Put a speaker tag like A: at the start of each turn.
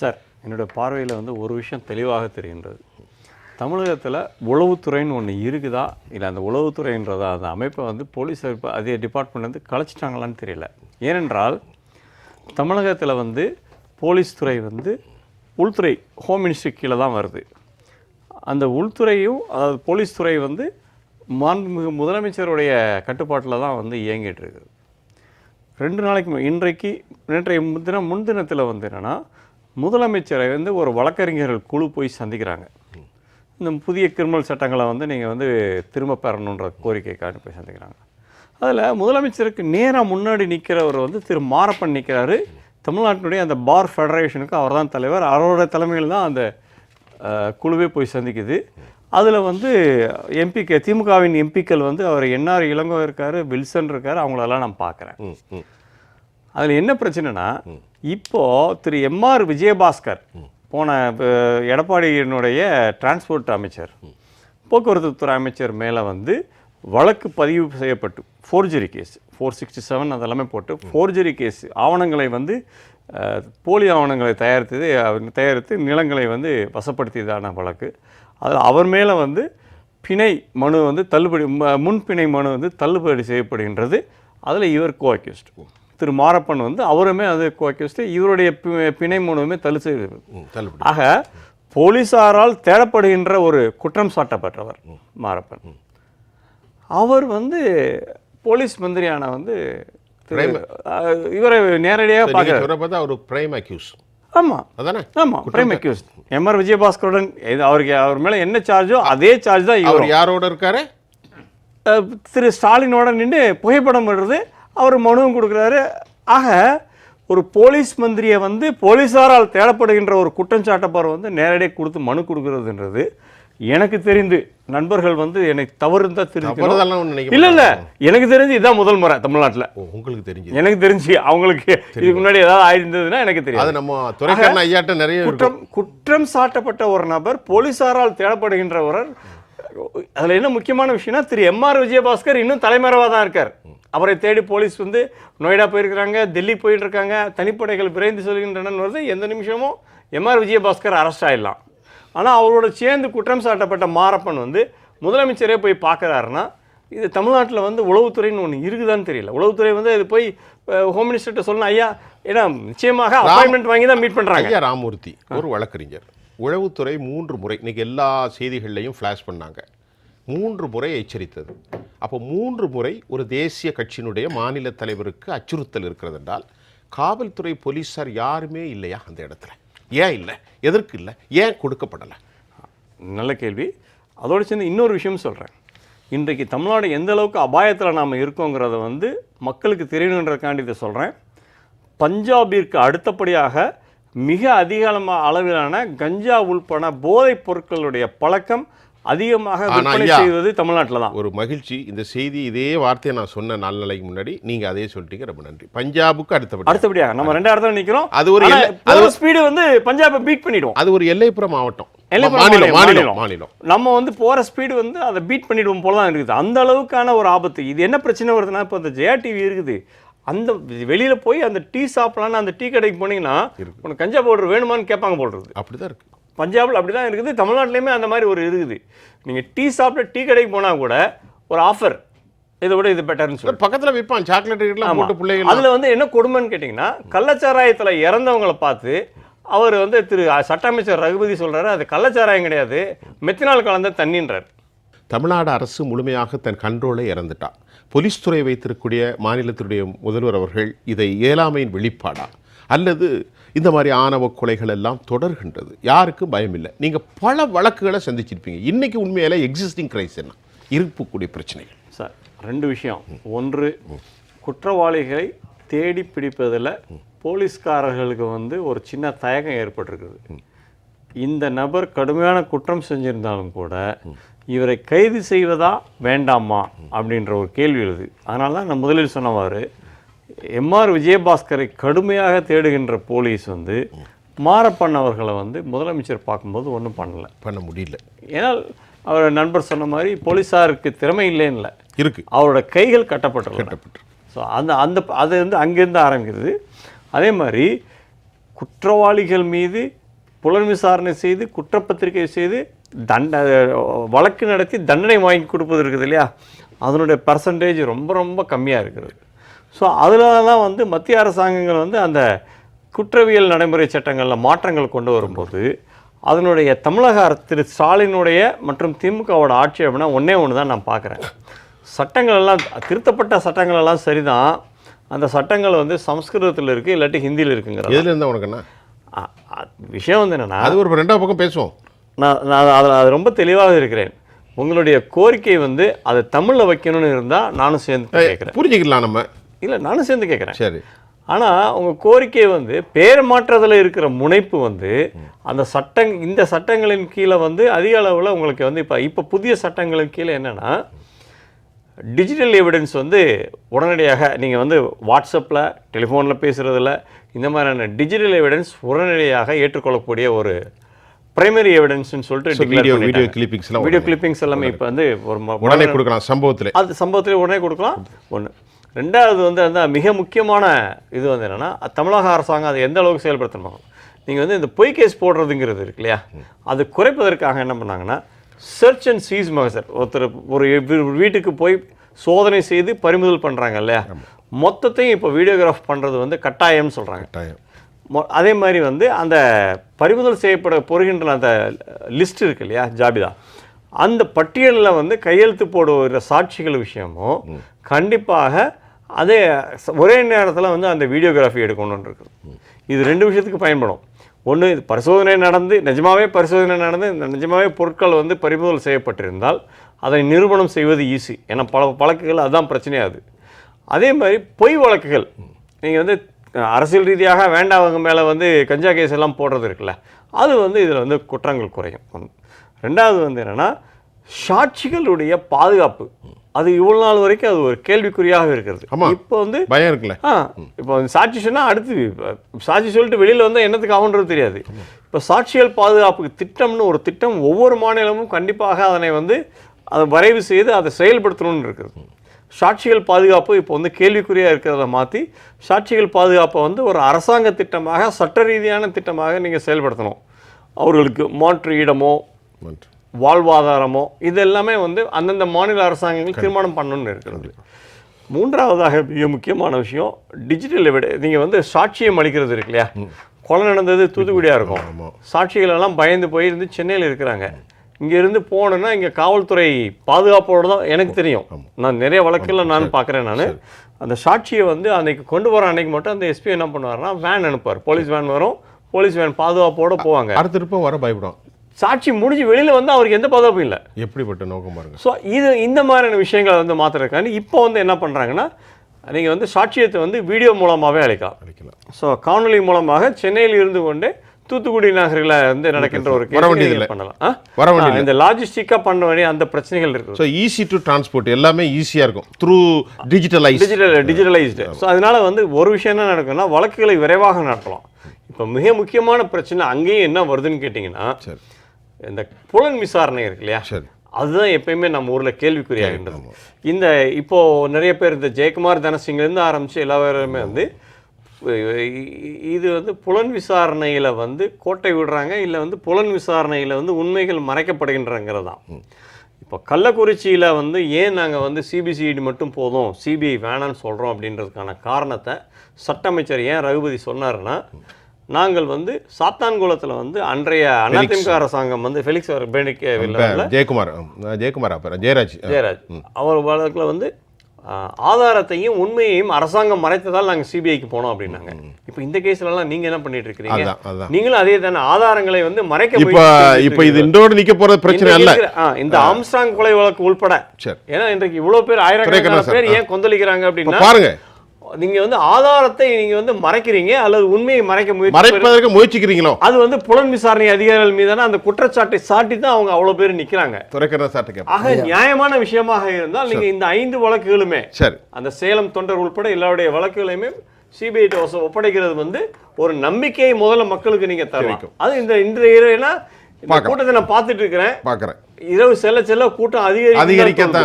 A: Sir என்னோடய பார்வையில் வந்து ஒரு விஷயம் தெளிவாக தெரிகின்றது. தமிழகத்தில் உளவுத்துறைன்னு ஒன்று இருக்குதா? இல்லை அந்த உளவுத்துறைன்றதா அந்த அமைப்பை வந்து போலீஸ் அமைப்பு அதே டிபார்ட்மெண்ட் வந்து கலைச்சிட்டாங்களான்னு தெரியல. ஏனென்றால் தமிழகத்தில் வந்து போலீஸ் துறை வந்து உள்துறை ஹோம் மினிஸ்ட்ரி கீழே தான் வருது. அந்த உள்துறையும் அதாவது போலீஸ் துறை வந்து மாண்புமிகு முதலமைச்சருடைய கட்டுப்பாட்டில் தான் வந்து இயங்கிட்டு இருக்குது. ரெண்டு நாளைக்கு இன்றைக்கு நேற்றைய முன்தினம் முன்தினத்தில் வந்து என்னென்னா முதலமைச்சரை வந்து ஒரு வழக்கறிஞர்கள் குழு போய் சந்திக்கிறாங்க. இந்த புதிய கிரிமினல் சட்டங்களை வந்து நீங்கள் வந்து திரும்ப பெறணுன்ற கோரிக்கைக்காக போய் சந்திக்கிறாங்க. அதில் முதலமைச்சருக்கு நேராக முன்னாடி நிற்கிறவர் வந்து திரு மாரப்பன் நிற்கிறாரு தமிழ்நாட்டினுடைய அந்த பார் ஃபெடரேஷனுக்கு அவர் தான் தலைவர். அவரோட தலைமையில் தான் அந்த குழுவே போய் சந்திக்குது. அதில் வந்து எம்பிக்கு திமுகவின் எம்பிக்கள் வந்து அவர் என்ஆர் இளங்கோ இருக்கார் வில்சன் இருக்கார் அவங்களெல்லாம் நான் பார்க்குறேன் அதில் என்ன பிரச்சனைனா இப்போ திரு எம்ஆர் விஜயபாஸ்கர் போன எடப்பாடியினுடைய டிரான்ஸ்போர்ட் அமைச்சர் போக்குவரத்து துறை அமைச்சர் மேலே வந்து வழக்கு பதிவு செய்யப்பட்டு forgery case four sixty seven அதெல்லாமே போட்டு ஃபோர்ஜரி கேஸ் ஆவணங்களை வந்து போலி ஆவணங்களை தயாரித்தது தயாரித்து நிலங்களை வந்து வசப்படுத்தியதான வழக்கு. அதில் அவர் மேலே வந்து பிணை மனு வந்து தள்ளுபடி முன்பிணை மனு வந்து தள்ளுபடி செய்யப்படுகின்றது. அதில் இவர் கோ அக்யூஸ்ட் திரு மாரப்பன் வந்து அவருமே அது அக்யூஸ்டு இவருடைய பிணை மனுவுமே தள்ளு செய்து
B: ம் தள்ளுபடி.
A: ஆக போலீசாரால் தேடப்படுகின்ற ஒரு குற்றம் சாட்டப்பட்டவர் மாரப்பன். அவர் வந்து போலீஸ் மந்திரியான வந்து இவரை நேரடியாக
B: நீங்க
A: பார்க்க
B: சொல்ற பார்த்தா அவர் பிரைம் அக்யூஸ்
A: ஆமாம்
B: அதானே?
A: ஆமாம் பிரைம் அக்யூஸ்ட் எம்ஆர் விஜயபாஸ்கருடன் அவருக்கு அவர் மேலே என்ன சார்ஜோ அதே சார்ஜ் தான் இவர்
B: யாரோட இருக்காரு?
A: திரு ஸ்டாலினோட நின்று புகைப்படம் விடுறது அவர் மனுவும் கொடுக்குறாரு. ஆக ஒரு போலீஸ் மந்திரியை வந்து போலீஸாரால் தேடப்படுகின்ற ஒரு குற்றஞ்சாட்டப்பார் வந்து நேரடியாக கொடுத்து மனு கொடுக்கறதுன்றது எனக்கு தெரிந்து. நண்பர்கள் வந்து எனக்கு தவறு தான் தெரிஞ்சு இல்ல இல்ல. எனக்கு தெரிஞ்சு இதான் முதல் முறை தமிழ்நாட்டுல.
B: உங்களுக்கு தெரிஞ்சது.
A: எனக்கு தெரிஞ்சு அவங்களுக்கு இதுக்கு முன்னாடி ஏதாவது ஆயிருந்ததுன்னா எனக்கு தெரியாது.
B: அது நம்ம துறைக்கண்ண ஐயாட்ட நிறைய
A: குற்றம் குற்றம் சாட்டப்பட்ட ஒரு நபர் போலீசாரால் தேடப்படுகின்றவர் அதுல என்ன முக்கியமான விஷயம்னா திரு எம்ஆர் விஜயபாஸ்கர் இன்னும் தலைமறைவாக தான் இருக்கார். அவரை தேடி போலீஸ் வந்து நொய்டா போயிருக்கிறாங்க டெல்லி போயிட்டு இருக்காங்க தனிப்படைகள் விரைந்து செல்கின்றன வருது எந்த நிமிஷமும் எம்ஆர் விஜயபாஸ்கர் அரெஸ்ட் ஆயிடலாம். ஆனா அவரோட சேர்ந்து குற்றம் சாட்டப்பட்ட மாரப்பன் வந்து முதலமைச்சரே போய் பார்க்கறாருன்னா இது தமிழ்நாட்டில் வந்து உளவுத்துறைன்னு ஒன்று இருக்குதான்னு தெரியல. உளவுத்துறை வந்து இது போய் ஹோம் மினிஸ்டர்கிட்ட சொல்லணும் ஐயா ஏன்னா நிச்சயமாக அப்பாயின்மெண்ட் வாங்கி தான் மீட் பண்றாங்க.
B: ஐயா ராமூர்த்தி ஒரு வழக்கறிஞர். உளவுத்துறை மூன்று முறை இன்னைக்கு எல்லா செய்திகள்லையும் ஃப்ளாஷ் பண்ணாங்க. மூன்று முறை எச்சரித்தது. அப்போ மூன்று முறை ஒரு தேசிய கட்சியினுடைய மாநில தலைவருக்கு அச்சுறுத்தல் இருக்கிறது என்றால் காவல்துறை போலீஸார் யாருமே இல்லையா அந்த இடத்துல? ஏன் இல்லை? எதற்கு இல்லை? ஏன் கொடுக்கப்படலை?
A: நல்ல கேள்வி. அதோடு சேர்ந்து இன்னொரு விஷயம் சொல்கிறேன் இன்றைக்கு தமிழ்நாடு எந்த அளவுக்கு அபாயத்தில் நாம் இருக்கோங்கிறத வந்து மக்களுக்கு தெரியணுன்றதுக்காண்டி இதை சொல்கிறேன் பஞ்சாபிற்கு அடுத்தபடியாக மிக அதிகமாக அளவிலான கஞ்சா உள்பட போதைப் பொருட்களுடைய பழக்கம் அதிகமாக விற்பனை செய்வது தமிழ்நாட்டில் தான்.
B: ஒரு மகிழ்ச்சி. இந்த செய்தி இதே வார்த்தையை நான் சொன்ன நாலு நாளைக்கு முன்னாடி நீங்க அதே சொல்லிட்டீங்க. ரொம்ப நன்றி. பஞ்சாபுக்கு அடுத்தபடி
A: அடுத்தபடியாக நம்ம ரெண்டாவது இடத்துல நிற்கிறோம்
B: அது ஒரு அது
A: ஸ்பீடு வந்து பஞ்சாபை பீட் பண்ணிடுவோம்
B: அது ஒரு எல்லைப்புற மாவட்டம். மாநிலம்
A: மாநிலம்,
B: மாநிலம் மாநிலம்.
A: நம்ம வந்து போகிற ஸ்பீடு வந்து அதை பீட் பண்ணிடுவோம் போல தான் இருக்குது. அந்த அளவுக்கான ஒரு ஆபத்து. இது என்ன பிரச்சனை வருதுன்னா இப்போ இந்த ஜெயா டிவி இருக்குது. அந்த வெளியில் போய் அந்த டீ சாப்பிடலான்னு அந்த டீ கடைக்கு போனீங்கன்னா உனக்கு கஞ்சா பவுடர் வேணுமான்னு கேட்பாங்க போடுறது
B: அப்படிதான் இருக்கு.
A: பஞ்சாபில் அப்படி தான் இருக்குது. தமிழ்நாட்டிலையுமே அந்த மாதிரி ஒரு இருக்குது. நீங்கள் டீ சாப்பிட்ட டீ கடைக்கு போனால் கூட ஒரு ஆஃபர் இதை விட இது பெட்டர்னு சொல்லி
B: பக்கத்துல விற்பான் சாக்லேட் போட்டு பிள்ளைகள்
A: அதில் வந்து என்ன கொடுமைன்னு கேட்டிங்கன்னா கள்ளச்சாராயத்தில் இறந்தவங்கள பார்த்து அவர் வந்து திரு சட்ட அமைச்சர் ரகுபதி சொல்றாரு அது கள்ளச்சாராயம் கிடையாது மெத்தினால் கலந்த தண்ணின்றார்.
B: தமிழ்நாடு அரசு முழுமையாக தன் கண்ட்ரோலை இறந்துட்டா போலீஸ் துறை வைத்திருக்கக்கூடிய மாநிலத்தினுடைய முதல்வர் அவர்கள் இதை இயலாமையின் வெளிப்பாடா? அல்லது இந்த மாதிரி ஆணவ கொலைகள் எல்லாம் தொடர்கின்றது. யாருக்கும் பயம் இல்லை நீங்கள் பல வழக்குகளை சந்திச்சிருப்பீங்க. இன்னைக்கு உண்மையில் எக்ஸிஸ்டிங் கிரைஸ் என்ன? இருக்கக்கூடிய பிரச்சனைகள்.
A: சார் ரெண்டு விஷயம். ஒன்று குற்றவாளிகளை தேடி பிடிப்பதில் போலீஸ்காரர்களுக்கு வந்து ஒரு சின்ன தயக்கம் ஏற்பட்டிருக்குது. இந்த நபர் கடுமையான குற்றம் செஞ்சிருந்தாலும் கூட இவரை கைது செய்வதா வேண்டாமா அப்படின்ற ஒரு கேள்வி எழுது. அதனால தான் நான் முதலில் சொன்னவாறு எம்ஆர் விஜயபாஸ்கரை கடுமையாக தேடுகின்ற போலீஸ் வந்து மாரப்பன் அவர்களை வந்து முதலமைச்சர் பார்க்கும்போது ஒன்றும் பண்ணல.
B: பண்ண முடியல.
A: ஏன்னால் அவர் நண்பர் சொன்ன மாதிரி போலீஸாருக்கு திறமை இல்லைன்னு இல்லை
B: இருக்கு.
A: அவரோட கைகள் கட்டப்பட்டுள்ளன.
B: கட்டப்பட்டு
A: ஸோ அந்த அந்த அது வந்து அங்கேருந்து ஆரம்பிக்கிறது அதே மாதிரி குற்றவாளிகள் மீது புலன் விசாரணை செய்து குற்றப்பத்திரிகை செய்து தண்ட வழக்கு நடத்தி தண்டனை வாங்கி கொடுப்பது இருக்குது இல்லையா? அதனுடைய பர்சன்டேஜ் ரொம்ப ரொம்ப கம்மியாக இருக்கிறது ஸோ அதனால தான் வந்து மத்திய அரசாங்கங்கள் வந்து அந்த குற்றவியல் நடைமுறை சட்டங்களில் மாற்றங்கள் கொண்டு வரும்போது அதனுடைய தமிழக திரு ஸ்டாலினுடைய மற்றும் திமுகவோட ஆட்சி அப்படின்னா ஒன்றே ஒன்று தான் நான் பார்க்குறேன். சட்டங்கள் எல்லாம் திருத்தப்பட்ட சட்டங்கள் எல்லாம் சரிதான். அந்த சட்டங்கள் வந்து சமஸ்கிருதத்தில் இருக்குது இல்லாட்டி ஹிந்தியில் இருக்குங்கிற
B: எதுல இருந்தா உனக்கு என்ன?
A: விஷயம் வந்து என்னன்னா
B: அது ஒரு ரெண்டாவது பக்கம் பேசுவோம்.
A: நான் நான் அதில் அது ரொம்ப தெளிவாக இருக்கிறேன். உங்களுடைய கோரிக்கை வந்து அதை தமிழில் வைக்கணும்னு இருந்தால் நானும் சேர்ந்து கேட்குறேன்.
B: புரிஞ்சுக்கலாம் நம்ம.
A: இல்லை நானும் சேர்ந்து கேட்குறேன்
B: சரி.
A: ஆனால் உங்கள் கோரிக்கை வந்து பேர் மாற்றத்தில் இருக்கிற முனைப்பு வந்து அந்த சட்டங் இந்த சட்டங்களின் கீழே வந்து அதிக அளவில் உங்களுக்கு வந்து இப்போ இப்போ புதிய சட்டங்களின் கீழே என்னென்னா டிஜிட்டல் எவிடன்ஸ் வந்து உடனடியாக நீங்கள் வந்து வாட்ஸ்அப்பில் டெலிஃபோனில் பேசுகிறதுல இந்த மாதிரியான டிஜிட்டல் எவிடன்ஸ் உடனடியாக ஏற்றுக்கொள்ளக்கூடிய ஒரு பிரைமரி எவிடன்ஸ்னு சொல்லிட்டு
B: video video. Clippings
A: video clippings எல்லாமே இப்போ வந்து ஒரு
B: உடனே கொடுக்கலாம் சம்பவத்தில்.
A: அது சம்பவத்திலே உடனே கொடுக்கலாம். ஒன்று ரெண்டாவது வந்து அந்த மிக முக்கியமான இது வந்து என்னென்னா தமிழக அரசாங்கம் அதை எந்த அளவுக்கு செயல்படுத்தணும். நீங்கள் வந்து இந்த பொய் கேஸ் போடுறதுங்கிறது இருக்கு இல்லையா? அது குறைப்பதற்காக என்ன பண்ணாங்கன்னா சர்ச் அண்ட் சீஸ் மகசர் ஒருத்தர் ஒரு வீட்டுக்கு போய் சோதனை செய்து பறிமுதல் பண்ணுறாங்க இல்லையா? மொத்தத்தையும் இப்போ வீடியோகிராஃப் பண்ணுறது வந்து கட்டாயம்னு சொல்கிறாங்க
B: கட்டாயம்.
A: அதே மாதிரி வந்து அந்த பறிமுதல் செய்யப்பட பொறுகின்ற அந்த லிஸ்ட் இருக்கு இல்லையா ஜாபிதா? அந்த பட்டியலில் வந்து கையெழுத்து போடுகிற சாட்சிகள் விஷயமும் கண்டிப்பாக அதே ஒரே நேரத்தில் வந்து அந்த வீடியோகிராஃபி எடுக்கணும்னு இருக்குது இது ரெண்டு விஷயத்துக்கு பயன்படும். ஒன்று இது பரிசோதனை நடந்து நிஜமாகவே பரிசோதனை நடந்து இந்த பொருட்கள் வந்து பறிமுதல் செய்யப்பட்டிருந்தால் அதை நிரூபணம் செய்வது ஈஸி ஏன்னா பல வழக்குகள் அதுதான் பிரச்சனையாது அதே. மாதிரி பொய் வழக்குகள். நீங்கள் வந்து அரசியல் ரீதியாக வேண்டாவங்க மேலே வந்து கஞ்சா கேஸ் எல்லாம் போடுறது இருக்குல்ல அது வந்து இதில் வந்து குற்றங்கள் குறையும். ரெண்டாவது வந்து என்னென்னா சாட்சிகளுடைய பாதுகாப்பு. அது இவ்வளவு நாள் வரைக்கும் அது ஒரு கேள்விக்குறியாக இருக்கிறது. இப்போ வந்து
B: பயம் இருக்குல்ல.
A: ஆ இப்போ சாட்சி சொன்னால் அடுத்து சாட்சி சொல்லிட்டு வெளியில் வந்தால் என்னத்துக்கு ஆகுன்றது தெரியாது. இப்போ சாட்சிகள் பாதுகாப்புக்கு திட்டம்னு ஒரு திட்டம் ஒவ்வொரு மாநிலமும் கண்டிப்பாக அதனை வந்து அதை வரைவு செய்து அதை செயல்படுத்தணும்னு இருக்குது. சாட்சிகள் பாதுகாப்பு இப்போ வந்து கேள்விக்குறியாக இருக்கிறத மாற்றி சாட்சிகள் பாதுகாப்பை வந்து ஒரு அரசாங்க திட்டமாக சட்ட ரீதியான திட்டமாக நீங்கள் செயல்படுத்தணும். அவர்களுக்கு மாற்று இடமோ. வாழ்வாதாரமோ இது எல்லாமே வந்து அந்தந்த மாநில அரசாங்கங்கள் தீர்மானம் பண்ணணும்னு இருக்கிறது. மூன்றாவதாக மிக முக்கியமான விஷயம் டிஜிட்டல் விட நீங்கள் வந்து சாட்சியம் அளிக்கிறது இருக்கு இல்லையா? கொலை நடந்தது தூத்துக்குடியாக இருக்கும். சாட்சிகள் எல்லாம் பயந்து போய் இருந்து சென்னையில் இருக்கிறாங்க. இங்க இருந்து போனேன்னா இங்க காவல்துறை பாதுகாப்போட தான் எனக்கு தெரியும். நான் நிறைய வழக்குல நான் பார்க்குறேன் நான். அந்த சாட்சியை வந்து அன்னைக்கு கொண்டு வர அன்னைக்கு மட்டும் அந்த எஸ்பி என்ன பண்ணுவாருன்னா வேன் அனுப்புவார். போலீஸ் வேன் வரும். போலீஸ் வேன் பாதுகாப்போட போவாங்க.
B: அடுத்த திருப்பம் வர பயப்படும்
A: சாட்சி முடிஞ்சு வெளியில வந்து அவருக்கு எந்த பாதுகாப்பும் இல்லை.
B: எப்படிப்பட்ட நோக்கம் பாருங்க.
A: ஸோ இது இந்த மாதிரியான விஷயங்களை வந்து மாற்றுறதுக்காண்டி இப்போ வந்து என்ன பண்ணுறாங்கன்னா நீங்கள் வந்து சாட்சியத்தை வந்து வீடியோ மூலமாகவே அழைக்கலாம்
B: அழைக்கலாம்
A: ஸோ காணொளி மூலமாக சென்னையில் இருந்து கொண்டு தூத்துக்குடி நகரில் வந்து நடக்கின்ற ஒரு பண்ணலாம்?
B: வர வேண்டியதில்லை.
A: ஆ, இந்த லாஜிஸ்டிக்காக பண்ண வேண்டிய அந்த பிரச்சனைகள் இருக்குது
B: ஸோ ஈஸி டு டிரான்ஸ்போர்ட் எல்லாமே ஈஸியாக இருக்கும். Through digitalise
A: digital digitalised so அதனால வந்து ஒரு விஷயம் என்ன நடக்கும்னா வழக்குகளை விரைவாக நடத்தலாம். இப்போ மிக முக்கியமான பிரச்சனை அங்கேயும் என்ன வருதுன்னு கேட்டிங்கன்னா
B: சரி.
A: இந்த புலன் விசாரணை இருக்கு இல்லையா?
B: சரி.
A: அதுதான் எப்பயுமே நம்ம ஊரில் கேள்விக்குறியாகின்றது. இந்த இப்போ நிறைய பேர் இந்த ஜெயக்குமார் தனசிங்லேருந்து ஆரம்பித்து எல்லா பேருமே வந்து இது வந்து புலன் விசாரணையில் வந்து கோட்டை விடுறாங்க இல்லை வந்து புலன் விசாரணையில் வந்து உண்மைகள் மறைக்கப்படுகின்றங்கிறதான். இப்போ கள்ளக்குறிச்சியில் வந்து ஏன் நாங்கள் வந்து சிபிசிஐடி மட்டும் போதும் சிபிஐ வேணான்னு சொல்கிறோம் அப்படின்றதுக்கான காரணத்தை சட்ட அமைச்சர் ஏன் ரகுபதி சொன்னாருன்னா நாங்கள் வந்து சாத்தான்குளத்தில் வந்து அன்றைய அதிமுக அரசாங்கம் வந்து ஃபெலிக்ஸ் பெனிக்க
B: ஜெயக்குமார். ஜெயக்குமார் அப்போ ஜெயராஜ்.
A: ஜெயராஜ். அவர் வழக்கில் வந்து ஆதாரத்தையும் உண்மையையும் அரசாங்கம் மறைத்ததால் நாங்கள் சிபிஐக்கு போனோம் அப்படின்னாங்க. இப்போ இந்த கேஸ்லலாம் நீங்கள் என்ன பண்ணிட்டு இருக்கிறீங்க? நீங்களும் அதே தானே ஆதாரங்களை வந்து மறைக்க
B: இப்போ இப்போ இது. இன்றோடு நிக்க போறது பிரச்சனை அல்ல.
A: இந்த ஆம்ஸ்டாங் கொலை வழக்கு உள்பட.
B: சரி.
A: ஏன்னா இன்றைக்கு இவ்வளவு பேர் ஆயிரக்கணக்கான பேர் ஏன் கொந்தளிக்கிறாங்க அப்படின்னா
B: பாருங்க.
A: நீங்க வந்து ஆதாரத்தை நீங்க வந்து மறைக்கிறீங்க அல்லது உண்மையை மறைக்க முயற்சி
B: மறைப்பதற்கு முயற்சிக்கிறீங்களோ?
A: அது வந்து புலன் விசாரணை அதிகாரிகள் மீதான அந்த குற்றச்சாட்டை சாட்டி தான் அவங்க அவ்வளவு பேர் நிக்கிறாங்க.
B: துறைக்கண்ணா சார்ட்ட கேட்போம்
A: ஆக நியாயமான விஷயமாக இருந்தால் நீங்க இந்த ஐந்து வழக்குகளுமே
B: சரி.
A: அந்த சேலம் தொண்டர் உட்பட எல்லாருடைய வழக்குகளையுமே சிபிஐ ஒப்படைக்கிறது வந்து ஒரு நம்பிக்கையை முதல்ல மக்களுக்கு நீங்க தரலாம். அது இந்த இன்றைய இரவுனா. கூட்டத்தை நான் பார்த்துட்டு இருக்கிறேன்.
B: பார்க்குறேன்.
A: இரவு செல்ல செல்ல கூட்டம் அதிகரிக்கும்
B: அதிகரிக்கத்தான்